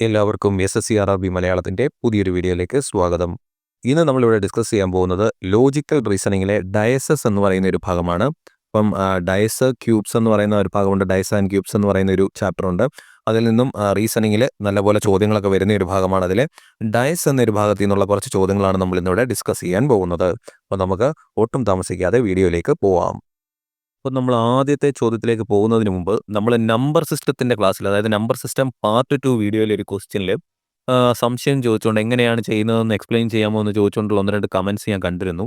എല്ലാവർക്കും S S C R R B മലയാളത്തിന്റെ പുതിയൊരു വീഡിയോയിലേക്ക് സ്വാഗതം. ഇന്ന് നമ്മളിവിടെ ഡിസ്കസ് ചെയ്യാൻ പോകുന്നത് ലോജിക്കൽ റീസണിങ്ങിലെ ഡയസസ് എന്ന് പറയുന്ന ഒരു ഭാഗമാണ്. അപ്പം ഡയസ് ക്യൂബ്സ് എന്ന് പറയുന്ന ഒരു ഭാഗമുണ്ട്. ഡയസ് ആൻഡ് ക്യൂബ്സ് എന്ന് പറയുന്ന ഒരു ചാപ്റ്റർ ഉണ്ട്. അതിൽ നിന്നും റീസണിങ്ങിൽ നല്ലപോലെ ചോദ്യങ്ങളൊക്കെ വരുന്ന ഒരു ഭാഗമാണ് അതിൽ ഡയസ് എന്നൊരു ഭാഗത്തു നിന്നുള്ള കുറച്ച് ചോദ്യങ്ങളാണ് നമ്മൾ ഇന്നിവിടെ ഡിസ്കസ് ചെയ്യാൻ പോകുന്നത്. അപ്പോൾ നമുക്ക് ഒട്ടും താമസിക്കാതെ വീഡിയോയിലേക്ക് പോവാം. അപ്പോൾ നമ്മൾ ആദ്യത്തെ ചോദ്യത്തിലേക്ക് പോകുന്നതിന് മുമ്പ് നമ്മൾ നമ്പർ സിസ്റ്റത്തിന്റെ ക്ലാസ്സിൽ അതായത് നമ്പർ സിസ്റ്റം പാർട്ട് ടു വീഡിയോയിൽ ഒരു ക്വസ്റ്റ്യനിൽ സംശയം ചോദിച്ചുകൊണ്ട് എങ്ങനെയാണ് ചെയ്യുന്നതെന്ന് എക്സ്പ്ലെയിൻ ചെയ്യാമോ എന്ന് ചോദിച്ചുകൊണ്ടുള്ള ഒന്ന് രണ്ട് കമൻസ് ഞാൻ കണ്ടിരുന്നു.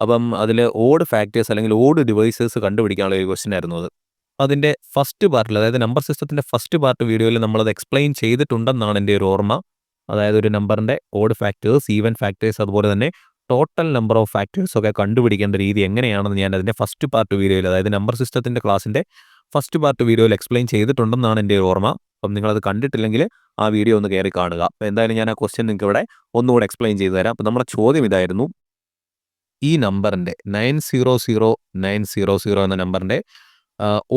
അപ്പം അതിൽ ഓഡ് ഫാക്ടേഴ്സ് അല്ലെങ്കിൽ ഓഡ് ഡിവൈസസ് കണ്ടുപിടിക്കാനുള്ള ഒരു ക്വസ്റ്റ്യൻ ആയിരുന്നു അത്. അതിന്റെ ഫസ്റ്റ് പാർട്ടിൽ അതായത് നമ്പർ സിസ്റ്റത്തിന്റെ ഫസ്റ്റ് പാർട്ട് വീഡിയോയിൽ നമ്മളത് എക്സ്പ്ലെയിൻ ചെയ്തിട്ടുണ്ടെന്നാണ് എന്റെ ഒരു ഓർമ്മ. അതായത് ഒരു നമ്പറിന്റെ ഓഡ് ഫാക്ടേഴ്സ് ഈവൻ ഫാക്ടേഴ്സ് അതുപോലെ തന്നെ ടോട്ടൽ നമ്പർ ഓഫ് ഫാക്ടേഴ്സ് ഒക്കെ കണ്ടുപിടിക്കേണ്ട രീതി എങ്ങനെയാണെന്ന് ഞാൻ അതിന്റെ ഫസ്റ്റ് പാർട്ട് വീഡിയോയിൽ അതായത് നമ്പർ സിസ്റ്റത്തിന്റെ ക്ലാസ്സിന്റെ ഫസ്റ്റ് പാർട്ട് വീഡിയോയിൽ എക്സ്പ്ലെയിൻ ചെയ്തിട്ടുണ്ടെന്നാണ് എന്റെ ഓർമ്മ. അപ്പം നിങ്ങളത് കണ്ടിട്ടില്ലെങ്കിൽ ആ വീഡിയോ ഒന്ന് കയറി കാണുക. അപ്പോൾ എന്തായാലും ഞാൻ ആ ക്വസ്റ്റ്യൻ നിങ്ങൾക്ക് ഇവിടെ ഒന്നുകൂടെ എക്സ്പ്ലെയിൻ ചെയ്തു തരാം. അപ്പോൾ നമ്മുടെ ചോദ്യം ഇതായിരുന്നു. ഈ നമ്പറിന്റെ nine zero zero nine zero zero എന്ന നമ്പറിന്റെ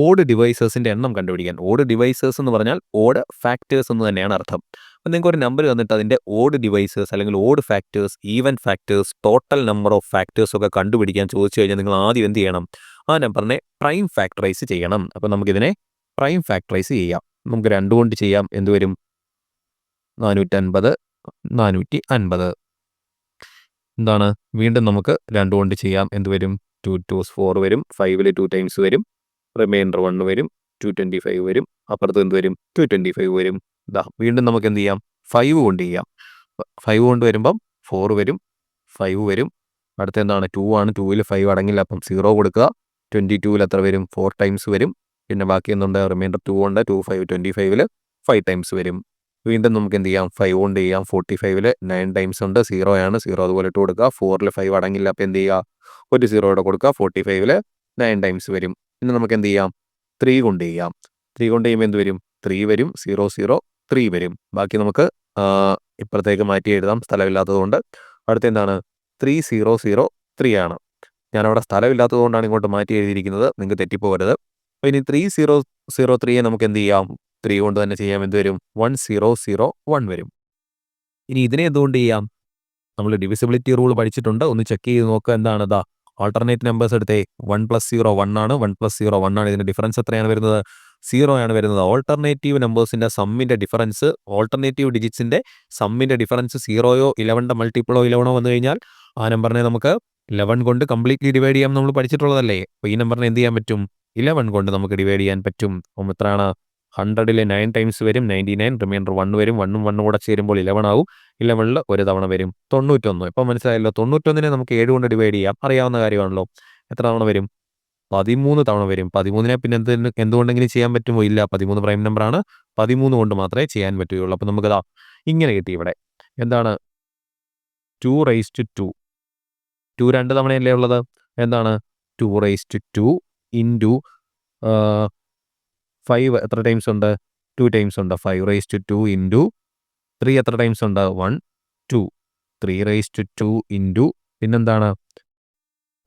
ഓഡ് ഡിവൈസേഴ്സിന്റെ എണ്ണം കണ്ടുപിടിക്കാൻ. ഓഡ് ഡിവൈസേഴ്സ് എന്ന് പറഞ്ഞാൽ ഓഡ് ഫാക്ടേഴ്സ് എന്ന് തന്നെയാണ് അർത്ഥം. അപ്പം നിങ്ങൾക്ക് ഒരു നമ്പർ തന്നിട്ട് അതിന്റെ ഓഡ് ഡിവൈസസ് അല്ലെങ്കിൽ odd factors even factors total number of factors ഒക്കെ കണ്ടുപിടിക്കാൻ ചോദിച്ചു കഴിഞ്ഞാൽ നിങ്ങൾ ആദ്യം എന്ത് ചെയ്യണം? ആ നമ്പറിനെ പ്രൈം ഫാക്ടറൈസ് ചെയ്യണം. അപ്പം നമുക്കിതിനെ പ്രൈം ഫാക്ടറൈസ് ചെയ്യാം. നമുക്ക് രണ്ട് കൊണ്ട് ചെയ്യാം. എന്ത് വരും? നാനൂറ്റൻപത് നാനൂറ്റി അൻപത് എന്താണ്? വീണ്ടും നമുക്ക് രണ്ട് കൊണ്ട് ചെയ്യാം. എന്ത് വരും? ടു ടൂസ് ഫോർ വരും. ഫൈവിൽ ടു ടൈംസ് വരും. റിമൈൻഡർ വൺ വരും. ടു ട്വന്റി ഫൈവ് വരും. അപ്പുറത്ത് എന്ത് വരും? ടു ട്വന്റി ഫൈവ് വരും. ഇതാ വീണ്ടും നമുക്ക് എന്ത് ചെയ്യാം ഫൈവ് കൊണ്ട് ചെയ്യാം ഫൈവ് കൊണ്ട് വരുമ്പം ഫോർ വരും. ഫൈവ് വരും. അടുത്ത എന്താണ് ടു ആണ് ടൂവിൽ ഫൈവ് അടങ്ങില്ല. അപ്പം സീറോ കൊടുക്കുക. ട്വന്റി ടൂവിൽ എത്ര വരും? ഫോർ ടൈംസ് വരും. പിന്നെ ബാക്കി എന്തുണ്ട്? റിമൈൻഡർ ടു ഉണ്ട്. ടു ഫൈവ് ട്വന്റി ഫൈവിൽ ഫൈവ് ടൈംസ് വരും. വീണ്ടും നമുക്ക് എന്ത് ചെയ്യാം ഫൈവ് കൊണ്ട് ചെയ്യാം ഫോർട്ടി ഫൈവിൽ നയൻ ടൈംസ് ഉണ്ട്. സീറോ ആണ്. സീറോ അതുപോലെ ഇട്ട് കൊടുക്കുക. ഫോറിൽ ഫൈവ് അടങ്ങില്ല. അപ്പോൾ എന്ത് ചെയ്യുക ഒരു സീറോ ഇവിടെ കൊടുക്കുക. ഫോർട്ടി ഫൈവിൽ നയൻ ടൈംസ് വരും. പിന്നെ നമുക്ക് എന്ത് ചെയ്യാം ത്രീ കൊണ്ട് ചെയ്യാം ത്രീ കൊണ്ട് ചെയ്യുമ്പോൾ എന്ത് വരും? ത്രീ വരും. സീറോ സീറോ ത്രീ വരും. ബാക്കി നമുക്ക് ഇപ്പുറത്തേക്ക് മാറ്റി എഴുതാം. സ്ഥലമില്ലാത്തതുകൊണ്ട് അടുത്ത എന്താണ് ത്രീ സീറോ സീറോ ത്രീ ആണ്. ഞാനവിടെ സ്ഥലമില്ലാത്തതുകൊണ്ടാണ് ഇങ്ങോട്ട് മാറ്റി എഴുതിയിരിക്കുന്നത്. നിങ്ങൾക്ക് തെറ്റിപ്പോകരുത്. അപ്പോൾ ഇനി ത്രീ സീറോ സീറോ ത്രീയെ നമുക്ക് എന്ത് ചെയ്യാം? ത്രീ കൊണ്ട് തന്നെ ചെയ്യാം. എന്ത് വരും? വൺ സീറോ സീറോ വൺ വരും. ഇനി ഇതിനെ എന്തുകൊണ്ട് ചെയ്യാം? നമ്മൾ ഡിവിസിബിലിറ്റി റൂൾ പഠിച്ചിട്ടുണ്ട്. ഒന്ന് ചെക്ക് ചെയ്ത് നോക്കുക എന്താണ്. ദാ ആൾട്ടർനേറ്റ് നമ്പേഴ്സ് എടുത്തേ. വൺ പ്ലസ് സീറോ വൺ ആണ്. വൺ പ്ലസ് സീറോ വൺ ആണ്. ഇതിന്റെ ഡിഫറൻസ് എത്രയാണ് വരുന്നത്? സീറോ ആണ് വരുന്നത്. ഓൾട്ടർനേറ്റീവ് നമ്പേഴ്സിന്റെ സമ്മിന്റെ ഡിഫറൻസ് ഓൾട്ടർനേറ്റീവ് ഡിജിറ്റ്സിന്റെ സമ്മിന്റെ ഡിഫറൻസ് സീറോയോ ഇലവന്റെ മൾട്ടിപ്പിളോ ഇലവണോ വന്നു കഴിഞ്ഞാൽ ആ നമ്പറിനെ നമുക്ക് ഇലവൻ കൊണ്ട് കംപ്ലീറ്റ്ലി ഡിവൈഡ് ചെയ്യാം നമ്മൾ പഠിച്ചിട്ടുള്ളതല്ലേ? അപ്പോൾ ഈ നമ്പറിനെ എന്ത് ചെയ്യാൻ പറ്റും? ഇലവൻ കൊണ്ട് നമുക്ക് ഡിവൈഡ് ചെയ്യാൻ പറ്റും. അപ്പം എത്രയാണ് ഹൺഡ്രഡിൽ നയൻ ടൈംസ് വരും നയന്റി നയൻ റിമൈൻഡർ വൺ വരും വണ്ണും വണ്ണും കൂടെ ചേരുമ്പോൾ ഇലവൺ ആവും. ഇലവണിൽ ഒരു തവണ വരും. തൊണ്ണൂറ്റൊന്ന്. ഇപ്പം മനസ്സിലായല്ലോ? തൊണ്ണൂറ്റൊന്നിനെ നമുക്ക് ഏഴ് കൊണ്ട് ഡിവൈഡ് ചെയ്യാം. അറിയാവുന്ന കാര്യമാണല്ലോ? എത്ര തവണ വരും? പതിമൂന്ന് തവണ വരും. പതിമൂന്നിനെ പിന്നെ എന്ത് എന്തുകൊണ്ടെങ്കിലും ചെയ്യാൻ പറ്റുമോ? ഇല്ല. പതിമൂന്ന് പ്രൈം നമ്പറാണ്. പതിമൂന്ന് കൊണ്ട് മാത്രമേ ചെയ്യാൻ പറ്റുകയുള്ളൂ. അപ്പം നമുക്കതാ ഇങ്ങനെ കിട്ടി ഇവിടെ. എന്താണ്? Two rise to two. Two രണ്ട് തവണയല്ലേ ഉള്ളത്? എന്താണ്? Two rise to two into five എത്ര ടൈംസ് ഉണ്ട്? ടു ടൈംസ് ഉണ്ട്. Five rise to two into three എത്ര ടൈംസ് ഉണ്ട്? One two. Three rise to two into പിന്നെന്താണ്?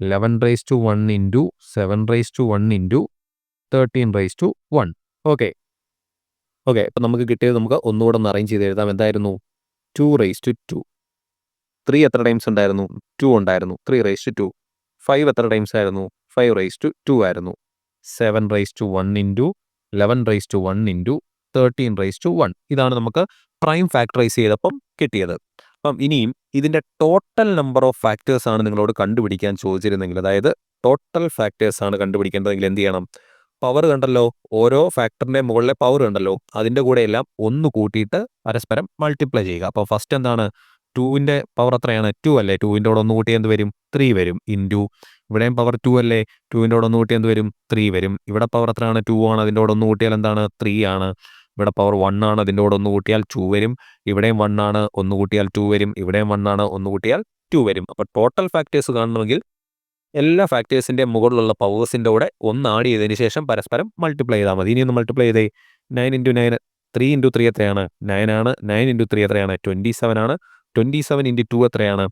Eleven rise to one into seven rise to one into thirteen rise to one okay okay അപ്പം നമുക്ക് കിട്ടിയത് നമുക്ക് ഒന്നുകൂടെ ഒന്ന് അറേഞ്ച് ചെയ്ത് എഴുതാം. എന്തായിരുന്നു? Two rise to two three എത്ര ടൈംസ് ഉണ്ടായിരുന്നു? ടു ഉണ്ടായിരുന്നു. Three rise to two five എത്ര ടൈംസ് ആയിരുന്നു? ഫൈവ് റൈസ് ടു ടു ആയിരുന്നു. Seven rise to one into eleven rise to one into thirteen rise to one ഇതാണ് നമുക്ക് prime factorise ചെയ്തപ്പം കിട്ടിയത്. അപ്പം ഇനിയും ഇതിന്റെ ടോട്ടൽ നമ്പർ ഓഫ് ഫാക്ടേഴ്സ് ആണ് നിങ്ങളോട് കണ്ടുപിടിക്കാൻ ചോദിച്ചിരുന്നെങ്കിൽ അതായത് ടോട്ടൽ ഫാക്ടേഴ്സ് ആണ് കണ്ടുപിടിക്കേണ്ടതെങ്കിൽ എന്ത് ചെയ്യണം? പവർ കണ്ടല്ലോ? ഓരോ ഫാക്ടറിന്റെ മുകളിലെ പവർ കണ്ടല്ലോ? അതിന്റെ കൂടെ എല്ലാം ഒന്ന് കൂട്ടിയിട്ട് പരസ്പരം മൾട്ടിപ്ലൈ ചെയ്യുക. അപ്പോൾ ഫസ്റ്റ് എന്താണ്? ടുവിന്റെ പവർ എത്രയാണ്? ടു അല്ലേ? ടുവിന്റെ കൂടെ ഒന്ന് കൂട്ടി എന്ത് വരും? ത്രീ വരും. ഇന്റു ഇവിടെയും പവർ ടു അല്ലേ? ടുവിന്റെ കൂടെ ഒന്ന് കൂട്ടി എന്ത് വരും? ത്രീ വരും. ഇവിടെ പവർ എത്രയാണ്? ടു ആണ്. അതിന്റെ കൂടെ ഒന്ന് കൂട്ടിയാൽ എന്താണ്? ത്രീ ആണ്. ഇവിടെ പവർ വൺ ആണ് അതിന്റെ കൂടെ ഒന്ന് കൂട്ടിയാൽ ടു വരും. ഇവിടെയും വൺ ആണ് ഒന്ന് കൂട്ടിയാൽ ടു വരും. ഇവിടെയും വൺ ആണ് ഒന്ന് കൂട്ടിയാൽ ടു വരും. അപ്പോൾ ടോട്ടൽ ഫാക്ടേഴ്സ് കാണണമെങ്കിൽ എല്ലാ ഫാക്ടേഴ്സിന്റെ മുകളിലുള്ള പവേഴ്സിന്റെ കൂടെ ഒന്ന് ആഡ് ചെയ്തതിന് ശേഷം പരസ്പരം മൾട്ടിപ്ലൈ ചെയ്താൽ മതി. ഇനി ഒന്ന് മൾട്ടിപ്ലൈ ചെയ്തേ. Nine into nine three into three എത്രയാണ്? നയൻ ആണ്. നയൻ ഇന്റു ത്രീ എത്രയാണ്? ട്വന്റി സെവൻ ആണ്. ട്വന്റി സെവൻ ഇന്റു ടു എത്രയാണ്?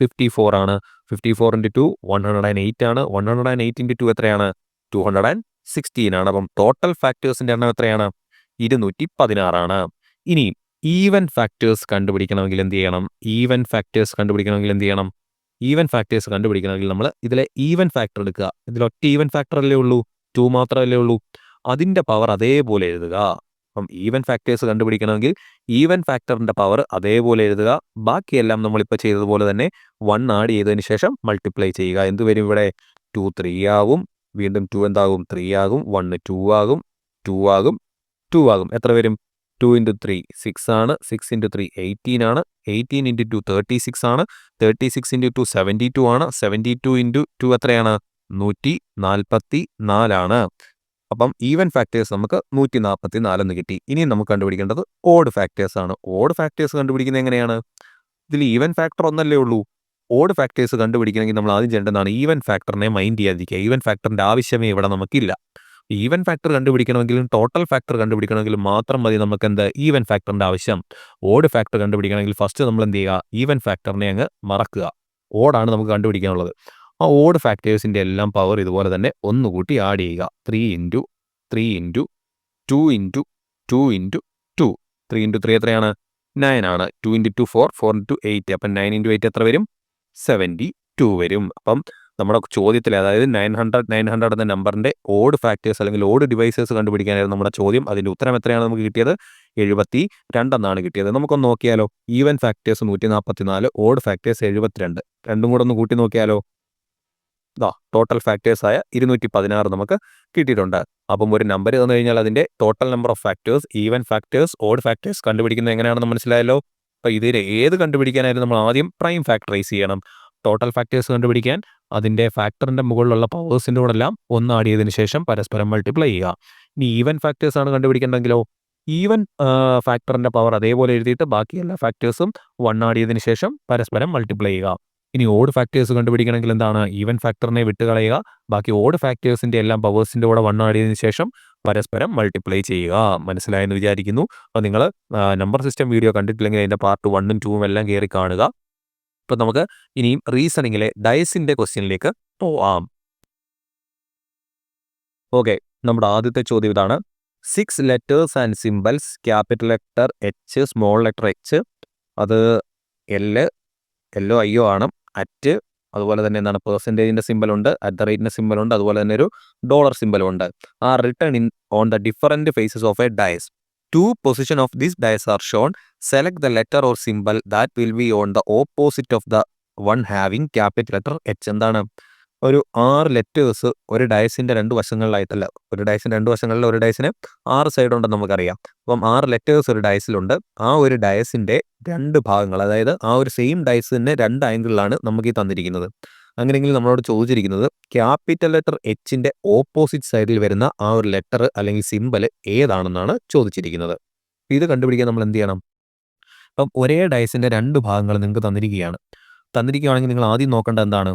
ഫിഫ്റ്റി ഫോർ ആണ്. Fifty four into two one hundred and eight ആണ്. One hundred and eight into two എത്രയാണ്? Two hundred and sixteen ആണ്. അപ്പം ടോട്ടൽ ഫാക്ടേഴ്സിന്റെ എണ്ണം എത്രയാണ്? ഇരുന്നൂറ്റി പതിനാറാണ് ഇനി ഈവൻ ഫാക്ടേഴ്സ് കണ്ടുപിടിക്കണമെങ്കിൽ എന്ത് ചെയ്യണം? ഈവൻ ഫാക്ടേഴ്സ് കണ്ടുപിടിക്കണമെങ്കിൽ എന്ത് ചെയ്യണം? ഈവൻ ഫാക്ടേഴ്സ് കണ്ടുപിടിക്കണമെങ്കിൽ നമ്മൾ ഇതിലെ ഈവൻ ഫാക്ടർ എടുക്കുക. ഇതിൽ ഒറ്റ ഈവൻ ഫാക്ടർ അല്ലേ ഉള്ളൂ? ടു മാത്രമല്ലേ ഉള്ളൂ? അതിന്റെ പവർ അതേപോലെ എഴുതുക. അപ്പം ഈവൻ ഫാക്ടേഴ്സ് കണ്ടുപിടിക്കണമെങ്കിൽ ഈവൻ ഫാക്ടറിന്റെ പവർ അതേപോലെ എഴുതുക. ബാക്കിയെല്ലാം നമ്മളിപ്പോൾ ചെയ്തതുപോലെ തന്നെ വൺ ആഡ് ചെയ്തതിന് ശേഷം മൾട്ടിപ്ലൈ ചെയ്യുക. എന്ത് വരും ഇവിടെ? ടു ത്രീ ആവും. വീണ്ടും ടു എന്താകും? ത്രീ ആകും. വണ്ണ് ടു ആകും. ടു ആകും. ടു ആകും. എത്ര വരും? ടു ഇന്റു ത്രീ സിക്സ് ആണ്. സിക്സ് ഇന്റു ത്രീ എയ്റ്റീൻ ആണ്. Eighteen into two thirty six ആണ്. Thirty six into two seventy two ആണ്. സെവന്റി ടു ഇന്റു ടു എത്രയാണ്? നൂറ്റി നാൽപ്പത്തി നാലാണ് അപ്പം ഈവൻ ഫാക്ടേഴ്സ് നമുക്ക് നൂറ്റി നാൽപ്പത്തി നാലെന്ന് കിട്ടി. ഇനി നമുക്ക് കണ്ടുപിടിക്കേണ്ടത് ഓഡ് ഫാക്ടേഴ്സ് ആണ്. ഓഡ് ഫാക്ടേഴ്സ് കണ്ടുപിടിക്കുന്നത് എങ്ങനെയാണ്? ഇതിൽ ഈവൻ ഫാക്ടർ ഒന്നല്ലേ ഉള്ളൂ. ഓഡ് ഫാക്ടേഴ്സ് കണ്ടുപിടിക്കണമെങ്കിൽ നമ്മൾ ആദ്യം ചെയ്യേണ്ടതാണ് ഈവൻ ഫാക്ടറിനെ മൈൻഡ് ചെയ്യാതിരിക്കുക. ഈവൻ ഫാക്ടറിന്റെ ആവശ്യമേ ഇവിടെ നമുക്കില്ല. ഈവൻ ഫാക്ടർ കണ്ടുപിടിക്കണമെങ്കിലും ടോട്ടൽ ഫാക്ടർ കണ്ടുപിടിക്കണമെങ്കിലും മാത്രം മതി നമുക്ക് എന്ത് ഈവൻ ഫാക്ടറിന്റെ ആവശ്യം. ഓഡ് ഫാക്ടർ കണ്ടുപിടിക്കണമെങ്കിൽ ഫസ്റ്റ് നമ്മൾ എന്ത് ചെയ്യുക? ഈവൻ ഫാക്ടറിനെ അങ്ങ് മറക്കുക. ഓടാണ് നമുക്ക് കണ്ടുപിടിക്കാനുള്ളത്. ആ ഓഡ് ഫാക്ടേഴ്സിന്റെ എല്ലാം പവർ ഇതുപോലെ തന്നെ ഒന്ന് കൂട്ടി ആഡ് ചെയ്യുക. Three into three into two into two into two three into three എത്രയാണ്? നയൻ ആണ്. Two into two four four into eight അപ്പം നയൻ ഇന്റു എയ്റ്റ് എത്ര വരും? സെവന്റി ടു വരും. അപ്പം നമ്മുടെ ചോദ്യത്തിൽ അതായത് നയൻ ഹൺഡ്രഡ് നയൻ ഹൺഡ്രഡ് എന്ന നമ്പറിന്റെ ഓഡ് ഫാക്ടേഴ്സ് അല്ലെങ്കിൽ ഓഡ് ഡിവൈസേഴ്സ് കണ്ടുപിടിക്കാനായിരുന്നു നമ്മുടെ ചോദ്യം. അതിന്റെ ഉത്തരം എത്രയാണ് നമുക്ക് കിട്ടിയത്? എഴുപത്തി രണ്ടെന്നാണ് കിട്ടിയത്. നമുക്കൊന്ന് നോക്കിയാലോ? ഈവൻ ഫാക്ടേഴ്സ് നൂറ്റി നാൽപ്പത്തി നാല് ഓഡ് ഫാക്ടേഴ്സ് എഴുപത്തിരണ്ട്. രണ്ടും കൂടെ ഒന്ന് കൂട്ടി നോക്കിയാലോ? ഇതാ ടോട്ടൽ ഫാക്ടേഴ്സ് ആയ ഇരുന്നൂറ്റി പതിനാറ് നമുക്ക് കിട്ടിയിട്ടുണ്ട്. അപ്പം ഒരു നമ്പർ തന്നു കഴിഞ്ഞാൽ അതിന്റെ total number of factors even factors odd factors കണ്ടുപിടിക്കുന്നത് എങ്ങനെയാണെന്ന് മനസ്സിലായല്ലോ? അപ്പോൾ ഇതിൽ ഏത് കണ്ടുപിടിക്കാനായിരുന്നു നമ്മൾ ആദ്യം പ്രൈം ഫാക്ടറൈസ് ചെയ്യണം. ടോട്ടൽ ഫാക്ടേഴ്സ് കണ്ടുപിടിക്കാൻ അതിന്റെ ഫാക്ടറിന്റെ മുകളിലുള്ള പവേഴ്സിന്റെ കൂടെല്ലാം ഒന്ന് ആഡ് ചെയ്തതിന് ശേഷം പരസ്പരം മൾട്ടിപ്ലൈ ചെയ്യുക. ഇനി ഈവൻ ഫാക്ടേഴ്സ് ആണ് കണ്ടുപിടിക്കേണ്ടെങ്കിലോ ഈവൻ ഫാക്ടറിന്റെ പവർ അതേപോലെ എഴുതിയിട്ട് ബാക്കി എല്ലാ ഫാക്ടേഴ്സും വൺ ആഡ് ചെയ്തതിന് ശേഷം പരസ്പരം മൾട്ടിപ്ലൈ ചെയ്യുക. ഇനി ഓഡ് ഫാക്ടേഴ്സ് കണ്ടുപിടിക്കണമെങ്കിൽ എന്താണ്? ഈവൻ ഫാക്ടറിനെ വിട്ടുകളയുക. ബാക്കി ഓഡ് ഫാക്ടേഴ്സിന്റെ എല്ലാം പവേഴ്സിന്റെ കൂടെ വൺ ആഡ് ചെയ്തതിന് ശേഷം പരസ്പരം മൾട്ടിപ്ലൈ ചെയ്യുക. മനസ്സിലായെന്ന് വിചാരിക്കുന്നു. അപ്പോൾ നിങ്ങൾ നമ്പർ സിസ്റ്റം വീഡിയോ കണ്ടിട്ടില്ലെങ്കിൽ അതിന്റെ പാർട്ട് വണ്ണും ടൂവും എല്ലാം കയറി കാണുക. അപ്പോൾ നമുക്ക് ഇനിയും റീസണിങ്ങിലെ ഡയസിന്റെ ക്വസ്റ്റ്യനിലേക്ക് പോവാം. ഓക്കെ നമ്മുടെ ആദ്യത്തെ ചോദ്യം ഇതാണ്. Six letters and symbols capital letter H small letter H അത് എൽ എല്ലോ അയ്യോ ആണ്. അറ്റ് അതുപോലെ തന്നെ എന്താണ്? പെർസെന്റേജിന്റെ സിമ്പൽ ഉണ്ട് അറ്റ് ദ റേറ്റിന്റെ ഉണ്ട് അതുപോലെ തന്നെ ഒരു ഡോളർ സിമ്പലും ഉണ്ട്. Are written in on the different faces of a dice two position of this dice are shown select the letter or symbol that will be on the opposite of the one having capital letter H എന്താണ്? ഒരു ആറ് letters ഒരു ഡയസിന്റെ രണ്ട് വശങ്ങളിലായിട്ടല്ല. ഒരു ഡയസിന്റെ രണ്ട് വശങ്ങളിൽ ഒരു ഡയസിന് ആറ് സൈഡ് ഉണ്ടെന്ന് നമുക്കറിയാം. അപ്പം ആറ് ലെറ്റേഴ്സ് ഒരു ഡയസിലുണ്ട് ആ ഒരു ഡയസിന്റെ രണ്ട് ഭാഗങ്ങൾ അതായത് ആ ഒരു സെയിം ഡയസിന്റെ രണ്ട് ആംഗിളിലാണ് നമുക്ക് ഈ തന്നിരിക്കുന്നത്. അങ്ങനെയെങ്കിൽ നമ്മളോട് ചോദിച്ചിരിക്കുന്നത് ക്യാപിറ്റൽ ലെറ്റർ എച്ചിന്റെ ഓപ്പോസിറ്റ് സൈഡിൽ വരുന്ന ആ ഒരു ലെറ്റർ അല്ലെങ്കിൽ സിമ്പൽ ഏതാണെന്നാണ് ചോദിച്ചിരിക്കുന്നത്. ഇത് കണ്ടുപിടിക്കാൻ നമ്മൾ എന്ത് ചെയ്യണം? അപ്പം ഒരേ ഡയസിന്റെ രണ്ട് ഭാഗങ്ങൾ നിങ്ങൾക്ക് തന്നിരിക്കുകയാണ്. തന്നിരിക്കുകയാണെങ്കിൽ നിങ്ങൾ ആദ്യം നോക്കേണ്ട എന്താണ്?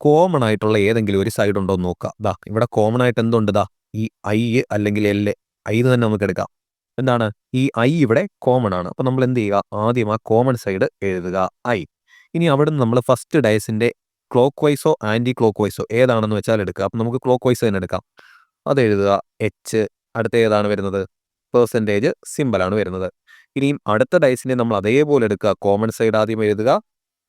കോമൺ ആയിട്ടുള്ള ഏതെങ്കിലും ഒരു സൈഡ് ഉണ്ടോ എന്ന് നോക്കുക. ദാ ഇവിടെ കോമൺ ആയിട്ട് എന്തുണ്ട്? ദാ ഈ ഐ അല്ലെങ്കിൽ എൽ ഐ തന്നെ നമുക്ക് എടുക്കാം. എന്താണ്? ഈ ഐ ഇവിടെ കോമൺ ആണ്. അപ്പോൾ നമ്മൾ എന്ത് ചെയ്യുക? ആദ്യം ആ കോമൺ സൈഡ് എഴുതുക. ഐ ഇനി അവിടെ നിന്ന് നമ്മൾ ഫസ്റ്റ് ഡയസിന്റെ ക്ലോക്ക് വൈസോ ആന്റി ക്ലോക്ക് വൈസോ ഏതാണെന്ന് വെച്ചാൽ എടുക്കുക. അപ്പം നമുക്ക് ക്ലോക്ക് വൈസ് തന്നെ എടുക്കാം. അത് എഴുതുക എച്ച് അടുത്ത ഏതാണ് വരുന്നത്? പെർസെന്റേജ് സിമ്പിളാണ് വരുന്നത്. ഇനിയും അടുത്ത ഡൈസിനെ നമ്മൾ അതേപോലെ എടുക്കുക. കോമൺ സൈഡ് ആദ്യം എഴുതുക.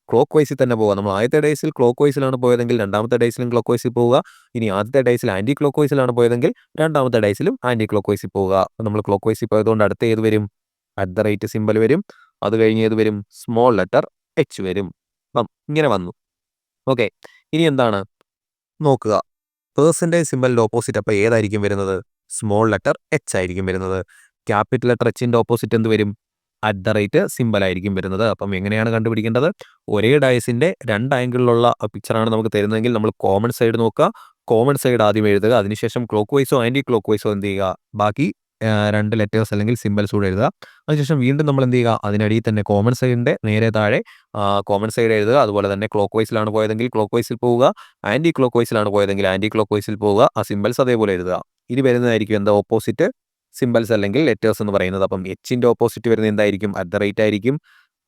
ക്ലോക്ക് വൈസിൽ തന്നെ പോവുക. നമ്മൾ ആദ്യത്തെ ഡേയ്സിൽ ക്ലോക്ക് വൈസിലാണ് പോയതെങ്കിൽ രണ്ടാമത്തെ ഡേയ്സിലും ക്ലോക്ക് വൈസിൽ പോവുക. ഇനി ആദ്യത്തെ ഡേയ്സിൽ ആന്റി ക്ലോക്ക് വൈസിലാണ് പോയതെങ്കിൽ രണ്ടാമത്തെ ഡേയ്സിലും ആന്റി ക്ലോക്ക് വൈസിൽ പോവുക. നമ്മൾ ക്ലോക്ക് വൈസിൽ പോയതുകൊണ്ട് അടുത്ത ഏത് വരും? അറ്റ് ദ റേറ്റ് സിമ്പിൾ വരും. അത് കഴിഞ്ഞ് ഏത് വരും? സ്മോൾ ലെറ്റർ എച്ച് വരും. അപ്പം ഇങ്ങനെ വന്നു. ഓക്കെ. ഇനി എന്താണ്? നോക്കുക. പേഴ്സന്റേജ് സിമ്പലിന്റെ ഓപ്പോസിറ്റ് അപ്പോൾ ഏതായിരിക്കും വരുന്നത്? സ്മോൾ ലെറ്റർ എച്ച് ആയിരിക്കും വരുന്നത്. ക്യാപിറ്റൽ ലെറ്റർ എച്ചിന്റെ ഓപ്പോസിറ്റ് എന്ത് വരും? അറ്റ് ദ റേറ്റ് സിമ്പിൾ ആയിരിക്കും വരുന്നത്. അപ്പം എങ്ങനെയാണ് കണ്ടുപിടിക്കേണ്ടത്? ഒരേ ഡയസിന്റെ രണ്ട് ആംഗിളിലുള്ള പിക്ചറാണ് നമുക്ക് തരുന്നതെങ്കിൽ നമ്മൾ കോമൺ സൈഡ് നോക്കുക. കോമൺ സൈഡ് ആദ്യം എഴുതുക. അതിനുശേഷം ക്ലോക്ക് വൈസോ ആന്റി ക്ലോക്ക് വൈസോ എന്ത് ചെയ്യുക? ബാക്കി രണ്ട് ലെറ്റേഴ്സ് അല്ലെങ്കിൽ സിമ്പിൾസ് കൂടെ എഴുതുക. അതിനുശേഷം വീണ്ടും നമ്മൾ എന്ത് ചെയ്യുക? അതിനടിയിൽ തന്നെ കോമൺ സൈഡിന്റെ നേരെ താഴെ കോമൺ സൈഡ് എഴുതുക. അതുപോലെ തന്നെ ക്ലോക്ക് വൈസിലാണ് പോയതെങ്കിൽ ക്ലോക്ക് വൈസിൽ പോവുക. ആന്റി ക്ലോക്ക് വൈസിലാണ് പോയതെങ്കിൽ ആന്റി ക്ലോക്ക് വൈസിൽ പോവുക. ആ സിമ്പിൾസ് അതേപോലെ എഴുതുക. ഇനി വരുന്നതായിരിക്കും എന്താ? ഓപ്പോസിറ്റ് സിമ്പിൾസ് അല്ലെങ്കിൽ ലെറ്റേഴ്സ് എന്ന് പറയുന്നത്. അപ്പം എച്ചിന്റെ ഓപ്പോസിറ്റ് വരുന്നത് എന്തായിരിക്കും? അറ്റ് ദ റേറ്റ് ആയിരിക്കും.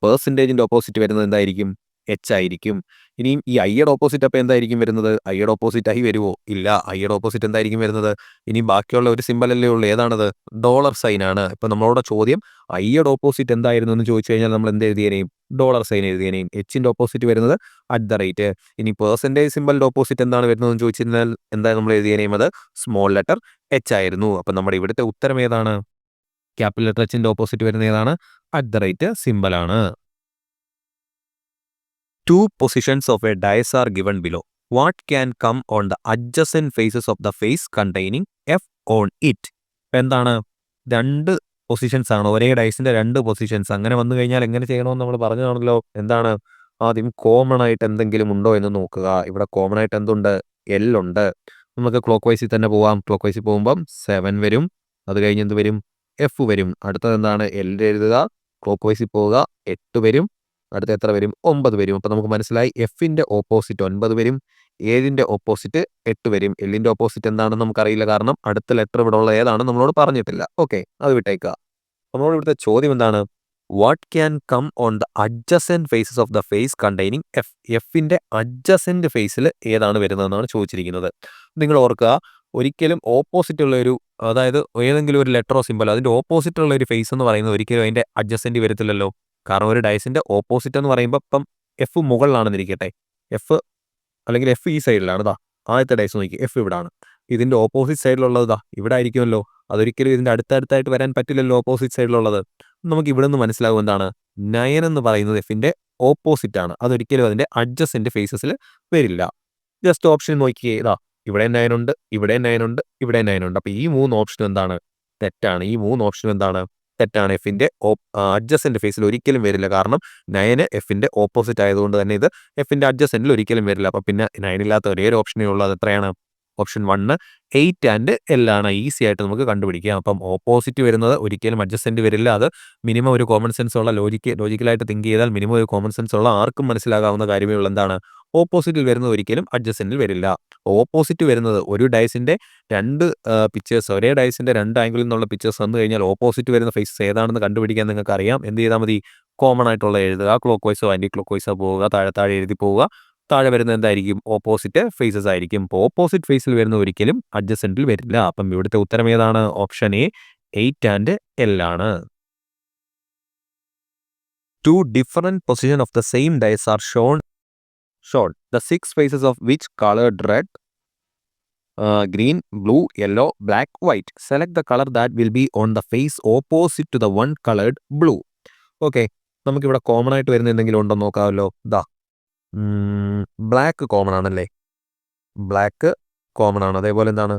പേഴ്സന്റേജിന്റെ ഓപ്പോസിറ്റ് വരുന്നത് എന്തായിരിക്കും? എച്ച് ആയിരിക്കും. ഇനിയും ഈ ഐയുടെ ഓപ്പോസിറ്റ് അപ്പോൾ എന്തായിരിക്കും വരുന്നത്? ഐയുടെ ഓപ്പോസിറ്റ് ആയി വരുമോ ഇല്ല. ഐയുടെ ഓപ്പോസിറ്റ് എന്തായിരിക്കും വരുന്നത്? ഇനി ബാക്കിയുള്ള ഒരു സിമ്പൽ അല്ലേ ഉള്ളൂ. ഏതാണത്? ഡോളർ സൈൻ ആണ്. ഇപ്പം നമ്മളോട് ചോദ്യം ഐയുടെ ഓപ്പോസിറ്റ് എന്തായിരുന്നു എന്ന് ചോദിച്ചു കഴിഞ്ഞാൽ നമ്മൾ എന്ത് എഴുതിയേനെയും? ഡോളർ സൈൻ എഴുതിയേനെയും. എച്ചിന്റെ ഓപ്പോസിറ്റ് വരുന്നത് അറ്റ് ദ റേറ്റ് ഇനി പേഴ്സന്റേജ് സിമ്പലിന്റെ ഓപ്പോസിറ്റ് എന്താണ് വരുന്നതെന്ന് ചോദിച്ചു കഴിഞ്ഞാൽ എന്താ നമ്മൾ എഴുതിയേനെയും? അത് സ്മോൾ ലെറ്റർ എച്ച് ആയിരുന്നു. അപ്പം നമ്മുടെ ഇവിടുത്തെ ഉത്തരം ഏതാണ്? ക്യാപിറ്റൽ ലെറ്റർ എച്ചിന്റെ ഓപ്പോസിറ്റ് വരുന്ന ഏതാണ്? അറ്റ് ദ റേറ്റ് സിമ്പൽ ആണ്. Two positions of a dice are given below what can come on the adjacent faces of the face containing F on it എന്താണ്? രണ്ട് പൊസിഷൻസ് ആണ്. ഒരേ ഡൈസിന്റെ രണ്ട് പൊസിഷൻസ് അങ്ങനെ വന്നു കഴിഞ്ഞാൽ എങ്ങനെ ചെയ്യണമെന്ന് നമ്മൾ പറഞ്ഞതാണല്ലോ. എന്താണ്? ആദ്യം കോമൺ ആയിട്ട് എന്തെങ്കിലും ഉണ്ടോ എന്ന് നോക്കുക. ഇവിടെ കോമൺ ആയിട്ട് എന്തുണ്ട്? എൽ ഉണ്ട്. നമുക്ക് ക്ലോക്ക് വൈസിൽ തന്നെ പോവാം. ക്ലോക്ക് വൈസിൽ പോകുമ്പം സെവൻ വരും. അത് കഴിഞ്ഞ് എന്ത് വരും? എഫ് വരും. അടുത്തത് എന്താണ്? എൽ എഴുതുക. ക്ലോക്ക് വൈസിൽ പോവുക. എട്ട് വരും. അടുത്ത എത്ര വരും? ഒമ്പത് വരും. അപ്പോൾ നമുക്ക് മനസ്സിലായി എഫിന്റെ ഓപ്പോസിറ്റ് ഒൻപത് വരും. ഏഴിന്റെ ഓപ്പോസിറ്റ് എട്ട് വരും. എല്ലിന്റെ ഓപ്പോസിറ്റ് എന്താണെന്ന് നമുക്കറിയില്ല. കാരണം അടുത്ത ലെറ്റർ ഇവിടെ ഉള്ള ഏതാണ് നമ്മളോട് പറഞ്ഞിട്ടില്ല. ഓക്കെ അത് വിട്ടേക്കുക. നമ്മളോട് ഇവിടുത്തെ ചോദ്യം എന്താണ്? What can come on the adjacent faces of the face containing F എഫിന്റെ അഡ്ജസെന്റ് ഫേസിൽ ഏതാണ് വരുന്നതെന്നാണ് ചോദിച്ചിരിക്കുന്നത്. നിങ്ങൾ ഓർക്കുക ഒരിക്കലും ഓപ്പോസിറ്റ് ഉള്ള ഒരു അതായത് ഏതെങ്കിലും ഒരു ലെറ്ററോ സിമ്പലോ അതിന്റെ ഓപ്പോസിറ്റ് ഉള്ള ഒരു ഫേസ് എന്ന് പറയുന്നത് ഒരിക്കലും അതിന്റെ അഡ്ജസ്റ്റന്റ് വരത്തില്ലല്ലോ. കാരണം ഒരു ഡയസിന്റെ ഓപ്പോസിറ്റ് എന്ന് പറയുമ്പോൾ ഇപ്പം എഫ് മുകളിലാണെന്നിരിക്കട്ടെ. എഫ് അല്ലെങ്കിൽ എഫ് ഈ സൈഡിലാണ് ഇതാ ആദ്യത്തെ ഡയസ് നോക്കി. എഫ് ഇവിടാണ്. ഇതിന്റെ ഓപ്പോസിറ്റ് സൈഡിലുള്ളത് ഇവിടെ ആയിരിക്കുമല്ലോ. അതൊരിക്കലും ഇതിന്റെ അടുത്തടുത്തായിട്ട് വരാൻ പറ്റില്ലല്ലോ ഓപ്പോസിറ്റ് സൈഡിലുള്ളത് നമുക്ക് ഇവിടെ നിന്ന് മനസ്സിലാവും എന്താണ്? നയൻ എന്ന് പറയുന്നത് എഫിന്റെ ഓപ്പോസിറ്റ് ആണ്. അതൊരിക്കലും അതിന്റെ അഡ്ജസ്റ്റിന്റെ ഫേസസിൽ വരില്ല. ജസ്റ്റ് ഓപ്ഷൻ നോക്കിയേ. ഇതാ ഇവിടെ നയൻ ഉണ്ട് ഇവിടെ നയൻ ഉണ്ട് ഇവിടെ നയൻ ഉണ്ട്. അപ്പോൾ ഈ മൂന്ന് ഓപ്ഷനും എന്താണ്? തെറ്റാണ്. ഈ മൂന്ന് ഓപ്ഷനും എന്താണ്? തെറ്റാണ് എഫിന്റെ അഡ്ജസ്റ്റന്റ് ഫേസിൽ ഒരിക്കലും വരില്ല. കാരണം നയന് എഫിന്റെ ഓപ്പോസിറ്റ് ആയതുകൊണ്ട് തന്നെ ഇത് എഫിന്റെ അഡ്ജസ്റ്റന്റിൽ ഒരിക്കലും വരില്ല. അപ്പം പിന്നെ നയൻ ഇല്ലാത്ത ഒരേ ഒരു ഓപ്ഷനേ ഉള്ളൂ. അത് എത്രയാണ്? Option one eight and L ആണ്. ഈസി ആയിട്ട് നമുക്ക് കണ്ടുപിടിക്കാം. അപ്പം ഓപ്പോസിറ്റ് വരുന്നത് ഒരിക്കലും അഡ്ജസ്റ്റന്റ് വരില്ല. അത് മിനിമം ഒരു കോമൺ സെൻസ് ഉള്ള ലോജിക്ക് ലോജിക്കലായിട്ട് തിങ്ക് ചെയ്താൽ മിനിമം ഒരു കോമൺ സെൻസ് ഉള്ള ആർക്കും മനസ്സിലാകാവുന്ന കാര്യമേ ഉള്ളൂ. എന്താണ്? ഓപ്പോസിറ്റിൽ വരുന്നത് ഒരിക്കലും അഡ്ജസ്റ്റിൽ വരില്ല. ഓപ്പോസിറ്റ് വരുന്നത് ഒരു ഡൈസിന്റെ രണ്ട് പിക്ചേഴ്സ് ഒരേ ഡൈസിന്റെ രണ്ട് ആംഗിളിൽ നിന്നുള്ള പിക്ചേഴ്സ് വന്നു കഴിഞ്ഞാൽ ഓപ്പോസിറ്റ് വരുന്ന ഫേസസ് ഏതാണെന്ന് കണ്ടുപിടിക്കാൻ നിങ്ങൾക്ക് അറിയാം എന്ത് ചെയ്താൽ മതി? കോമൺ ആയിട്ടുള്ള എഴുതുക. ക്ലോക്ക് വൈസോ ആന്റി ക്ലോക്ക് വൈസോ പോവുക. താഴെ താഴെ എഴുതി പോവുക. താഴെ വരുന്നത് എന്തായിരിക്കും? ഓപ്പോസിറ്റ് ഫേസസ് ആയിരിക്കും. അപ്പോൾ ഓപ്പോസിറ്റ് ഫേസിൽ വരുന്ന ഒരിക്കലും അഡ്ജസ്റ്റന്റിൽ വരില്ല. അപ്പം ഇവിടുത്തെ ഉത്തരം ഏതാണ്? Option A eight and L ആണ്. Two different position of the same dice are shown shown the six faces of which coloured red green blue yellow black white select the colour that will be on the face opposite to the one coloured blue okay നമുക്കിവിടെ common ആയിട്ട് വരുന്ന എന്തെങ്കിലും ഉണ്ടോ നോക്കാമല്ലോ. ദാ. Black common ആണല്ലേ? Black common ആണ്. അതേപോലെ എന്താണ്?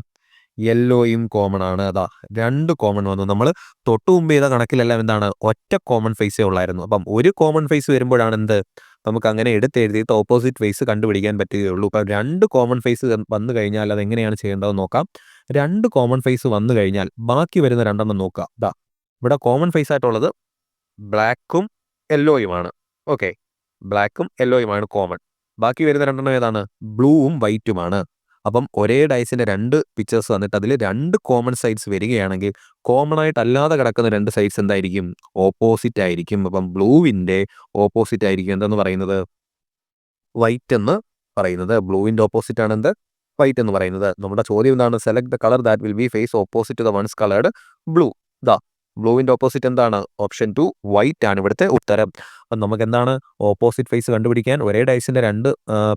യെല്ലോയും കോമൺ ആണ്. അതാ രണ്ട് കോമൺ വന്നു. നമ്മൾ തൊട്ടു മുമ്പ് ചെയ്ത കണക്കിലെല്ലാം എന്താണ്? ഒറ്റ കോമൺ ഫേസേ ഉള്ളായിരുന്നു. അപ്പം ഒരു കോമൺ ഫേസ് വരുമ്പോഴാണ് എന്ത്? നമുക്ക് അങ്ങനെ എടുത്തെഴുതിയിട്ട് ഓപ്പോസിറ്റ് ഫേസ് കണ്ടുപിടിക്കാൻ പറ്റുകയുള്ളൂ. അപ്പം രണ്ട് കോമൺ ഫേസ് വന്നു കഴിഞ്ഞാൽ അത് എങ്ങനെയാണ് ചെയ്യേണ്ടതെന്ന് നോക്കാം. രണ്ട് കോമൺ ഫേസ് വന്നു കഴിഞ്ഞാൽ ബാക്കി വരുന്ന രണ്ടെണ്ണം നോക്കാം ഇതാ ഇവിടെ കോമൺ ഫേസ് ആയിട്ടുള്ളത് ബ്ലാക്കും യെല്ലോയുമാണ് ഓക്കെ ബ്ലാക്കും യെല്ലോയുമാണ് കോമൺ ബാക്കി വരുന്ന രണ്ടെണ്ണം ഏതാണ്? ബ്ലൂവും വൈറ്റുമാണ് അപ്പം ഒരേ ഡൈസിന്റെ രണ്ട് പിക്ചേഴ്സ് വന്നിട്ട് അതിൽ രണ്ട് കോമൺ സൈഡ്സ് വരികയാണെങ്കിൽ കോമൺ ആയിട്ട് അല്ലാതെ കിടക്കുന്ന രണ്ട് സൈഡ്സ് എന്തായിരിക്കും? ഓപ്പോസിറ്റ് ആയിരിക്കും. അപ്പം ബ്ലൂവിന്റെ ഓപ്പോസിറ്റ് ആയിരിക്കും എന്തെന്ന് പറയുന്നത്? വൈറ്റ് എന്ന് പറയുന്നത്. ബ്ലൂവിന്റെ ഓപ്പോസിറ്റ് ആണ് എന്ത്? വൈറ്റ് എന്ന് പറയുന്നത്. നമ്മുടെ ചോദ്യം എന്താണ് select the colour that will be face opposite the ones coloured blue the ബ്ലൂവിന്റെ opposite എന്താണ്? ഓപ്ഷൻ ടു വൈറ്റ് ആണ് ഇവിടുത്തെ ഉത്തരം. അപ്പം നമുക്ക് എന്താണ് ഓപ്പോസിറ്റ് ഫേസ് കണ്ടുപിടിക്കാൻ ഒരേ ഡൈസിന്റെ രണ്ട്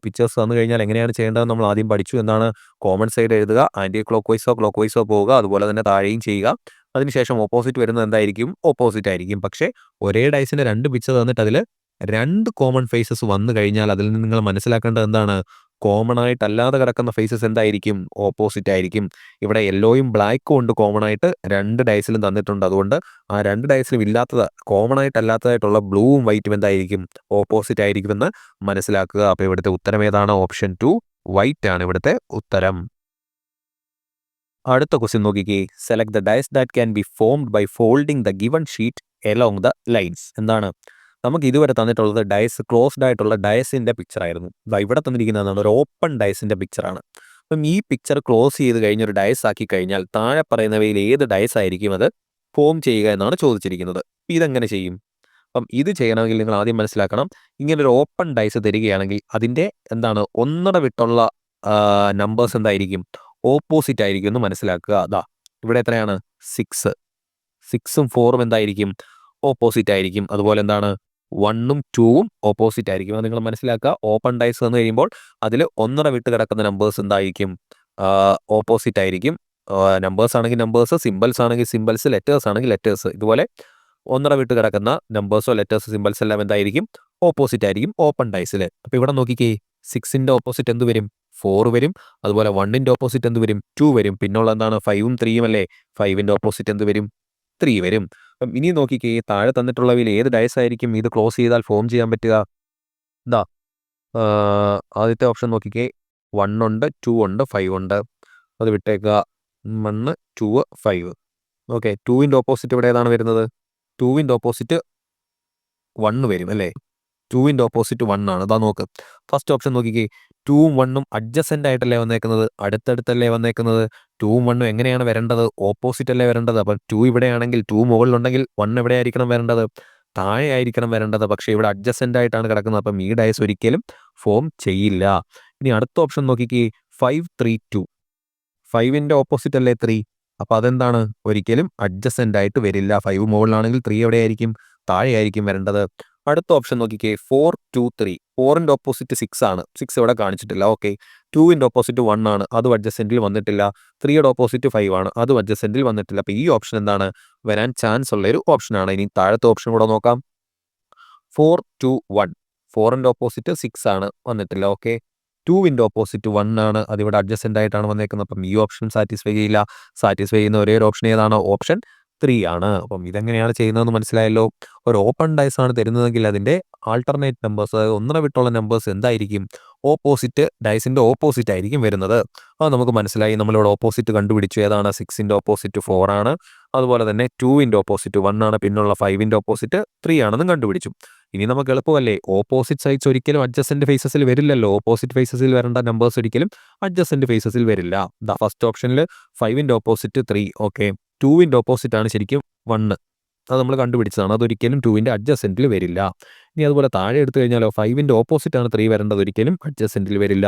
പിക്ചേഴ്സ് വന്നു കഴിഞ്ഞാൽ എങ്ങനെയാണ് ചെയ്യേണ്ടത് നമ്മൾ ആദ്യം പഠിച്ചു. എന്താണ് കോമൺ സൈഡ് എഴുതുക ആന്റി ക്ലോക്ക് വൈസോ ക്ലോക്ക് വൈസോ പോവുക അതുപോലെ തന്നെ താഴെയും ചെയ്യുക. അതിനുശേഷം ഓപ്പോസിറ്റ് വരുന്നത് എന്തായിരിക്കും? ഓപ്പോസിറ്റ് ആയിരിക്കും. പക്ഷേ ഒരേ ഡൈസിന്റെ രണ്ട് പിക്ചർ തന്നിട്ട് അതിൽ രണ്ട് കോമൺ ഫേസസ് വന്നു കഴിഞ്ഞാൽ അതിൽ നിന്ന് നിങ്ങൾ മനസ്സിലാക്കേണ്ടത് എന്താണ്? കോമൺ ആയിട്ട് അല്ലാതെ കിടക്കുന്ന ഫേസസ് എന്തായിരിക്കും? ഓപ്പോസിറ്റ് ആയിരിക്കും. ഇവിടെ യെല്ലോയും ബ്ലാക്കും ഉണ്ട് കോമൺ ആയിട്ട്. രണ്ട് ഡൈസിലും തന്നിട്ടുണ്ട്. അതുകൊണ്ട് ആ രണ്ട് ഡൈസിലും ഇല്ലാത്തത് കോമൺ ആയിട്ട് അല്ലാത്തതായിട്ടുള്ള ബ്ലൂവും വൈറ്റും എന്തായിരിക്കും? ഓപ്പോസിറ്റ് ആയിരിക്കും എന്ന് മനസ്സിലാക്കുക. അപ്പോൾ ഇവിടുത്തെ ഉത്തരം ഏതാണ്? ഓപ്ഷൻ ടു വൈറ്റ് ആണ് ഇവിടുത്തെ ഉത്തരം. അടുത്ത ക്വസ്റ്റ്യൻ നോക്കിക്കേ. Select the dice that can be formed by folding the given sheet along the lines എന്താണ്? നമുക്ക് ഇതുവരെ തന്നിട്ടുള്ളത് ഡയസ് ക്ലോസ്ഡ് ആയിട്ടുള്ള ഡയസിന്റെ പിക്ചറായിരുന്നു ഇവിടെ തന്നിരിക്കുന്നതാണ് ഒരു ഓപ്പൺ ഡയസിന്റെ പിക്ചറാണ് അപ്പം ഈ പിക്ചർ ക്ലോസ് ചെയ്ത് കഴിഞ്ഞ ഒരു ഡയസ് ആക്കി കഴിഞ്ഞാൽ താഴെ പറയുന്നവയിൽ ഏത് ഡയസ് ആയിരിക്കും അത് ഫോം ചെയ്യുക എന്നാണ് ചോദിച്ചിരിക്കുന്നത്. ഇതെങ്ങനെ ചെയ്യും? അപ്പം ഇത് ചെയ്യണമെങ്കിൽ നിങ്ങൾ ആദ്യം മനസ്സിലാക്കണം. ഇങ്ങനെ ഒരു ഓപ്പൺ ഡൈസ് തരികയാണെങ്കിൽ അതിന്റെ എന്താണ്? ഒന്നര വിട്ടുള്ള നമ്പേഴ്സ് എന്തായിരിക്കും? ഓപ്പോസിറ്റ് ആയിരിക്കും എന്ന് മനസ്സിലാക്കുക. അതാ ഇവിടെ എത്രയാണ്? സിക്സ് സിക്സും ഫോറും എന്തായിരിക്കും? ഓപ്പോസിറ്റ് ആയിരിക്കും. അതുപോലെ എന്താണ്? വണ്ണും ടൂവും ഓപ്പോസിറ്റ് ആയിരിക്കും. അത് നിങ്ങൾ മനസ്സിലാക്കുക. ഓപ്പൺ ഡൈസ് എന്ന് കഴിയുമ്പോൾ അതിൽ ഒന്നര വിട്ട് കിടക്കുന്ന നമ്പേഴ്സ് എന്തായിരിക്കും? ഓപ്പോസിറ്റ് ആയിരിക്കും. നമ്പേഴ്സ് ആണെങ്കിൽ നമ്പേഴ്സ് സിമ്പിൾസ് ആണെങ്കിൽ സിമ്പിൾസ് ലെറ്റേഴ്സ് ആണെങ്കിൽ ലെറ്റേഴ്സ് ഇതുപോലെ ഒന്നര വിട്ട് കിടക്കുന്ന നമ്പേഴ്സോ ലെറ്റേഴ്സോ സിമ്പിൾസ് എല്ലാം എന്തായിരിക്കും? ഓപ്പോസിറ്റ് ആയിരിക്കും. ഓപ്പൺ ഡൈസിൽ അപ്പോൾ ഇവിടെ നോക്കിക്കേ. സിക്സിന്റെ ഓപ്പോസിറ്റ് എന്ത് വരും? ഫോർ വരും. അതുപോലെ വണ്ണിന്റെ ഓപ്പോസിറ്റ് എന്ത് വരും? ടു വരും. പിന്നുള്ള എന്താണ്? ഫൈവും ത്രീയും അല്ലേ? ഫൈവിന്റെ ഓപ്പോസിറ്റ് എന്ത് വരും? ത്രീ വരും. അപ്പം ഇനി നോക്കിക്കേ താഴെ തന്നിട്ടുള്ളവയിൽ ഏത് ഡയസ് ആയിരിക്കും? ഇത് ക്ലോസ് ചെയ്താൽ ഫോം ചെയ്യാൻ പറ്റുക? ഇതാ ആദ്യത്തെ ഓപ്ഷൻ നോക്കിക്കേ. വൺ ഉണ്ട് ടു ഉണ്ട് ഫൈവ് ഉണ്ട്. അത് വിട്ടേക്കുക. One two five. ഓക്കെ ടുവിന്റെ ഓപ്പോസിറ്റ് ഇവിടെ ഏതാണ് വരുന്നത്? ടുവിന്റെ ഓപ്പോസിറ്റ് വണ്ണ് വരും അല്ലേ? ടുവിന്റെ ഓപ്പോസിറ്റ് വൺ ആണ് അതാ നോക്ക്. ഫസ്റ്റ് ഓപ്ഷൻ നോക്കിക്കേ. ടൂവും വണ്ണും അഡ്ജസന്റ് ആയിട്ടല്ലേ വന്നേക്കുന്നത്? അടുത്തടുത്തല്ലേ വന്നേക്കുന്നത്? ടൂവും വണ്ണും എങ്ങനെയാണ് വരേണ്ടത്? ഓപ്പോസിറ്റ് അല്ലേ വരേണ്ടത്? അപ്പം ടു ഇവിടെയാണെങ്കിൽ ടു മുകളിലുണ്ടെങ്കിൽ വൺ എവിടെ ആയിരിക്കണം വരേണ്ടത്? താഴെ ആയിരിക്കണം വരേണ്ടത്. പക്ഷേ ഇവിടെ അഡ്ജസന്റ് ആയിട്ടാണ് കിടക്കുന്നത്. അപ്പം ഈ ഡയസ് ഒരിക്കലും ഫോം ചെയ്യില്ല. ഇനി അടുത്ത ഓപ്ഷൻ നോക്കിക്കേ. ഫൈവ് ത്രീ ടു ഫൈവിന്റെ ഓപ്പോസിറ്റ് അല്ലേ ത്രീ അപ്പോൾ അതെന്താണ്? ഒരിക്കലും അഡ്ജസന്റ് ആയിട്ട് വരില്ല. ഫൈവ് മുകളിലാണെങ്കിൽ ത്രീ എവിടെയായിരിക്കും? താഴെയായിരിക്കും വരേണ്ടത്. അടുത്ത ഓപ്ഷൻ നോക്കിക്കേ. ഫോർ ടു ത്രീ ഫോറിന്റെ ഓപ്പോസിറ്റ് സിക്സ് ആണ്. സിക്സ് ഇവിടെ കാണിച്ചിട്ടില്ല. ഓക്കെ ടുവിന്റെ ഓപ്പോസിറ്റ് വൺ ആണ്. അതും അഡ്ജസ്റ്റന്റിൽ വന്നിട്ടില്ല. ത്രീയുടെ ഓപ്പോസിറ്റ് ഫൈവ് ആണ്. അതും അഡ്ജസ്റ്റന്റിൽ വന്നിട്ടില്ല. അപ്പോൾ ഈ ഓപ്ഷൻ എന്താണ്? വരാൻ ചാൻസ് ഉള്ള ഒരു ഓപ്ഷനാണ് ഇനി താഴത്തെ ഓപ്ഷൻ കൂടെ നോക്കാം. ഫോർ ടു വൺ ഫോറിന്റെ ഓപ്പോസിറ്റ് സിക്സ് ആണ് വന്നിട്ടില്ല. ഓക്കെ ടൂവിന്റെ ഓപ്പോസിറ്റ് വൺ ആണ്. അതിവിടെ അഡ്ജസ്റ്റന്റ് ആയിട്ടാണ് വന്നേക്കുന്നത്. അപ്പം ഈ ഓപ്ഷൻ സാറ്റിസ്ഫൈ ചെയ്യില്ല. സാറ്റിസ്ഫൈ ചെയ്യുന്ന ഒരേ ഒരു ഓപ്ഷൻ ഏതാണ്? ഓപ്ഷൻ ത്രീ ആണ് അപ്പം ഇതെങ്ങനെയാണ് ചെയ്യുന്നതെന്ന് മനസ്സിലായല്ലോ. ഒരു ഓപ്പൺ ഡൈസ് ആണ് തരുന്നതെങ്കിൽ അതിന്റെ ആൾട്ടർനേറ്റ് നമ്പേഴ്സ് ഒന്നര വിട്ടുള്ള നമ്പേഴ്സ് എന്തായിരിക്കും? ഓപ്പോസിറ്റ് ഡൈസിന്റെ ഓപ്പോസിറ്റ് ആയിരിക്കും വരുന്നത്. അത് നമുക്ക് മനസ്സിലായി. നമ്മളിവിടെ ഓപ്പോസിറ്റ് കണ്ടുപിടിച്ചു. ഏതാണ്? സിക്സിന്റെ ഓപ്പോസിറ്റ് ഫോർ ആണ്. അതുപോലെ തന്നെ ടൂവിന്റെ ഓപ്പോസിറ്റ് വൺ ആണ്. പിന്നുള്ള ഫൈവിന്റെ ഓപ്പോസിറ്റ് ത്രീ ആണെന്നും കണ്ടുപിടിച്ചു. ഇനി നമുക്ക് എളുപ്പമല്ലേ? ഓപ്പോസിറ്റ് സൈഡ്സ് ഒരിക്കലും അഡ്ജസ്റ്റന്റ് ഫേസസിൽ വരില്ലല്ലോ. ഓപ്പോസിറ്റ് ഫേസസിൽ വരേണ്ട നമ്പേഴ്സ് ഒരിക്കലും അഡ്ജസ്റ്റന്റ് ഫേസസിൽ വരില്ല. ദ ഫസ്റ്റ് ഓപ്ഷനിൽ ഫൈവിന്റെ ഓപ്പോസിറ്റ് ത്രീ ഓക്കെ ടുവിന്റെ ഓപ്പോസിറ്റ് ആണ് ശരിക്കും വണ്ണ് അത് നമ്മൾ കണ്ടുപിടിച്ചതാണ്. അതൊരിക്കലും ടുവിന്റെ അഡ്ജസ്റ്റന്റിൽ വരില്ല. ഇനി അതുപോലെ താഴെ എടുത്തു കഴിഞ്ഞാലോ ഫൈവിന്റെ ഓപ്പോസിറ്റ് ആണ് ത്രീ വരേണ്ടത്. ഒരിക്കലും അഡ്ജസ്റ്റന്റിൽ വരില്ല.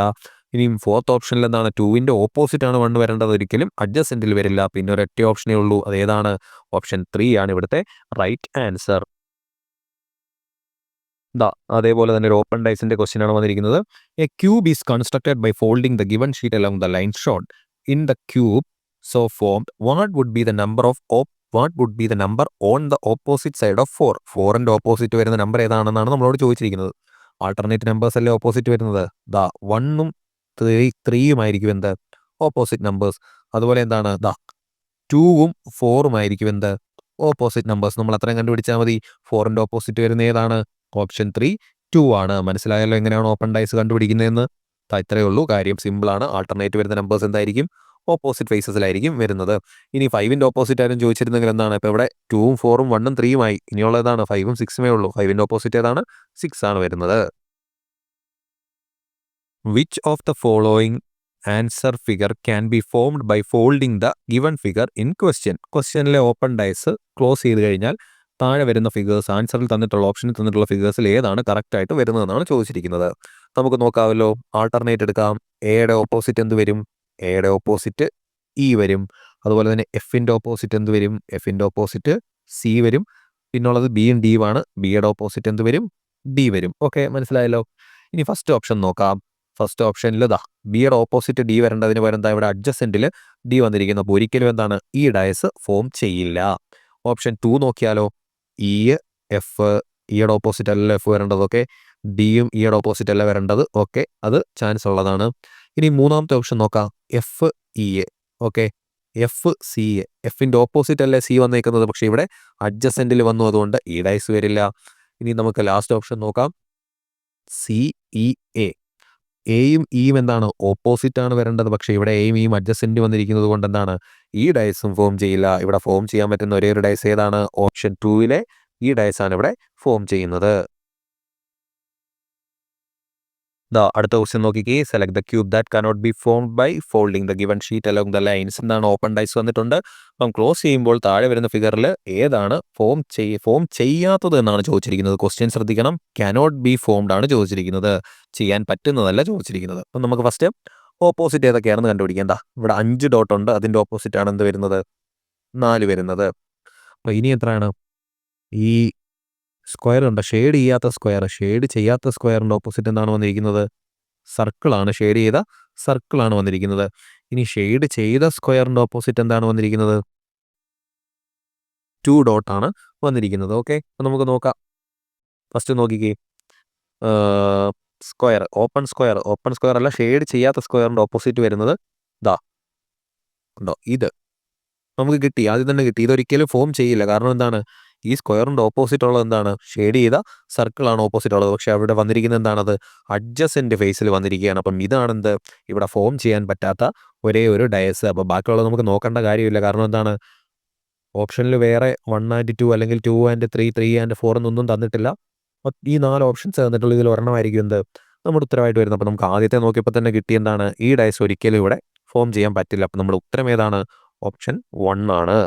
ഇനിയും ഫോർത്ത് ഓപ്ഷനിൽ എന്താണ്? ടുവിന്റെ ഓപ്പോസിറ്റ് ആണ് വണ്ണ് വരേണ്ടത്. ഒരിക്കലും അഡ്ജസ്റ്റന്റിൽ വരില്ല. പിന്നെ ഒരൊറ്റ ഓപ്ഷനേ ഉള്ളൂ. അതേതാണ് ഓപ്ഷൻ ത്രീ ആണ് ഇവിടുത്തെ റൈറ്റ് ആൻസർ ദാ അതേപോലെ തന്നെ ഒരു ഓപ്പൺ ഡൈസിന്റെ ക്വസ്റ്റ്യൻ ആണ് വന്നിരിക്കുന്നത്. A cube is constructed by folding the given sheet along the line shown in the cube so formed what would be the number of what what would be the number on the opposite side of four ഫോറിന്റെ opposite വരുന്ന number ഏതാണെന്നാണ് നമ്മളോട് ചോദിച്ചിരിക്കുന്നത്. Alternate numbers അല്ലേ opposite വരുന്നത്? The വണ്ണും three ത്രീയും ആയിരിക്കും എന്ത്? ഓപ്പോസിറ്റ് നമ്പേഴ്സ് അതുപോലെ എന്താണ്? ദ ടൂവും ഫോറും ആയിരിക്കും എന്ത്? ഓപ്പോസിറ്റ് നമ്പേഴ്സ് നമ്മൾ അത്രയും കണ്ടുപിടിച്ചാൽ മതി. ഫോറിന്റെ ഓപ്പോസിറ്റ് വരുന്ന ഏതാണ്? ഓപ്ഷൻ ത്രീ ടു ആണ്. മനസ്സിലായല്ലോ എങ്ങനെയാണ് ഓപ്പൺ ഡൈസ് കണ്ടുപിടിക്കുന്നതെന്ന്? ഇത്രയേ ഉള്ളൂ. കാര്യം സിമ്പിളാണ് ആൾട്ടർനേറ്റ് വരുന്ന നമ്പേഴ്സ് എന്തായിരിക്കും? ഓപ്പോസിറ്റ് ഫേസസിലായിരിക്കും വരുന്നത്. ഇനി ഫൈവിന്റെ ഓപ്പോസിറ്റ് ആരും ചോദിച്ചിരുന്നെങ്കിൽ എന്താണ്? ഇപ്പോൾ ഇവിടെ ടൂവും ഫോറും വണ്ണും ത്രീയുമായി ഇനിയുള്ളതാണ് ഫൈവും സിക്സുമേ ഉള്ളൂ ഫൈവിന്റെ ഓപ്പോസിറ്റ് ഏതാണ്? സിക്സ് ആണ് വരുന്നത്. Which of the following answer figure can be formed by folding the given figure in question ക്വസ്റ്റ്യനിലെ open dice close ചെയ്ത് കഴിഞ്ഞാൽ താഴെ വരുന്ന ഫിഗേഴ്സ് ആൻസറിൽ തന്നിട്ടുള്ള ഓപ്ഷനിൽ തന്നിട്ടുള്ള ഫിഗേഴ്സിൽ ഏതാണ് കറക്റ്റായിട്ട് വരുന്നതെന്നാണ് ചോദിച്ചിരിക്കുന്നത്. നമുക്ക് നോക്കാമല്ലോ. ആൾട്ടർനേറ്റ് എടുക്കാം. എയുടെ ഓപ്പോസിറ്റ് എന്ത് വരും? എയുടെ ഓപ്പോസിറ്റ് ഇ വരും. അതുപോലെ തന്നെ എഫിന്റെ ഓപ്പോസിറ്റ് എന്ത് വരും? എഫിന്റെ ഓപ്പോസിറ്റ് സി വരും. പിന്നുള്ളത് ബിയും ഡിയും ആണ്. ബിയുടെ ഓപ്പോസിറ്റ് എന്ത് വരും? ഡി വരും. ഓക്കെ മനസ്സിലായല്ലോ? ഇനി ഫസ്റ്റ് ഓപ്ഷൻ നോക്കാം. ഫസ്റ്റ് ഓപ്ഷനിൽ ഇതാ ബിയുടെ ഓപ്പോസിറ്റ് ഡി വരേണ്ടതിന് പകരം എന്താ ഇവിടെ അഡ്ജസ്റ്റന്റിൽ ഡി വന്നിരിക്കുന്നു. അപ്പോൾ ഒരിക്കലും എന്താണ്? ഈ ഡയസ് ഫോം ചെയ്യില്ല. ഓപ്ഷൻ ടു നോക്കിയാലോ? ഇ എഫ് ഇയുടെ ഓപ്പോസിറ്റ് അല്ല എഫ് വരേണ്ടത്? ഓക്കെ ഡിയും ഇയുടെ ഓപ്പോസിറ്റ് അല്ല വരേണ്ടത്? ഓക്കെ അത് ചാൻസ് ഉള്ളതാണ്. ഇനി മൂന്നാമത്തെ ഓപ്ഷൻ നോക്കാം. F E A okay F C A എഫിന്റെ ഓപ്പോസിറ്റ് അല്ലേ സി വന്നേക്കുന്നത്? പക്ഷേ ഇവിടെ അഡ്ജസ്റ്റന്റിൽ വന്നു അതുകൊണ്ട് ഇ ഡൈസ് വരില്ല. ഇനി നമുക്ക് ലാസ്റ്റ് ഓപ്ഷൻ നോക്കാം. സി ഇ എ എയും ഇയും എന്താണ്? ഓപ്പോസിറ്റ് ആണ് വരേണ്ടത്. പക്ഷേ ഇവിടെ എയും ഇയും അഡ്ജസ്റ്റന്റ് വന്നിരിക്കുന്നത് കൊണ്ട് എന്താണ്? ഈ ഡയസും ഫോം ചെയ്യില്ല. ഇവിടെ ഫോം ചെയ്യാൻ പറ്റുന്ന ഒരേ ഒരു ഡയസ് ഏതാണ് ഓപ്ഷൻ ടൂവിലെ ഈ ഡയസാണ് ഇവിടെ ഫോം ചെയ്യുന്നത്. അടുത്ത ക്വസ്റ്റ്യൻ നോക്കിക്കേ. Select the cube that cannot be formed by folding the given sheet along the lines എന്നാണ് ഓപ്പൺ ഡൈസ് വന്നിട്ടുണ്ട്? അപ്പം ക്ലോസ് ചെയ്യുമ്പോൾ താഴെ വരുന്ന ഫിഗറിൽ ഏതാണ് ഫോം ചെയ്യ ഫോം ചെയ്യാത്തത് എന്നാണ് ചോദിച്ചിരിക്കുന്നത്. ക്വസ്റ്റ്യൻ ശ്രദ്ധിക്കണം. കനോട്ട് ബി ഫോംഡ് ആണ് ചോദിച്ചിരിക്കുന്നത്. ചെയ്യാൻ പറ്റുന്നതല്ല ചോദിച്ചിരിക്കുന്നത്. അപ്പം നമുക്ക് ഫസ്റ്റ് ഓപ്പോസിറ്റ് ഏതൊക്കെയാണെന്ന് കണ്ടുപിടിക്കാം. എന്താ ഇവിടെ അഞ്ച് ഡോട്ട് ഉണ്ട്. അതിന്റെ ഓപ്പോസിറ്റ് ആണ് എന്ത് വരുന്നത്? നാല് വരുന്നത്. അപ്പോൾ ഇനി എത്രയാണ്? ഈ സ്ക്വയർ ഉണ്ട്. ഷെയ്ഡ് ചെയ്യാത്ത സ്ക്വയർ ഷെയ്ഡ് ചെയ്യാത്ത സ്ക്വയറിന്റെ ഓപ്പോസിറ്റ് എന്താണ് വന്നിരിക്കുന്നത്? സർക്കിളാണ് ഷെയ്ഡ് ചെയ്ത സർക്കിളാണ് വന്നിരിക്കുന്നത്. ഇനി ഷെയ്ഡ് ചെയ്ത സ്ക്വയറിന്റെ ഓപ്പോസിറ്റ് എന്താണ് വന്നിരിക്കുന്നത്? ടു ഡോട്ടാണ് വന്നിരിക്കുന്നത്. ഓക്കെ നമുക്ക് നോക്കാം. ഫസ്റ്റ് നോക്കിക്കേ. Square open square open square അല്ല ഷെയ്ഡ് ചെയ്യാത്ത സ്ക്വയറിന്റെ ഓപ്പോസിറ്റ് വരുന്നത് ദാ. ഉണ്ടോ ഇത്. നമുക്ക് കിട്ടി. ആദ്യം തന്നെ കിട്ടി. ഇതൊരിക്കലും ഫോം ചെയ്യില്ല. കാരണം എന്താണ്? ഈ സ്ക്വയറിന്റെ ഓപ്പോസിറ്റ് ഉള്ളത് എന്താണ്? ഷെയ്ഡ് ചെയ്ത സർക്കിളാണ് ഓപ്പോസിറ്റ് ഉള്ളത് പക്ഷേ അവിടെ വന്നിരിക്കുന്നത് എന്താണത്? അഡ്ജസന്റ് ഫേസിൽ വന്നിരിക്കുകയാണ്. അപ്പം ഇതാണെന്ത്? ഇവിടെ ഫോം ചെയ്യാൻ പറ്റാത്ത ഒരേ ഒരു ഡയസ്. അപ്പോൾ ബാക്കിയുള്ളത് നമുക്ക് നോക്കേണ്ട കാര്യമില്ല. കാരണം എന്താണ്? ഓപ്ഷനിൽ വേറെ വൺ ആൻഡ് ടു അല്ലെങ്കിൽ two and three three and four എന്നൊന്നും തന്നിട്ടില്ല. ഈ നാല് ഓപ്ഷൻസ് തന്നിട്ടുള്ള ഇതിൽ ഒരെണ്ണമായിരിക്കും എന്ത്? നമ്മുടെ ഉത്തരവായിട്ട് വരുന്നത്. അപ്പോൾ നമുക്ക് ആദ്യത്തെ നോക്കിയപ്പോൾ തന്നെ കിട്ടിയ എന്താണ്? ഈ ഡയസ് ഒരിക്കലും ഇവിടെ ഫോം ചെയ്യാൻ പറ്റില്ല. അപ്പോൾ നമ്മുടെ ഉത്തരം ഏതാണ്? ഓപ്ഷൻ വൺ ആണ്.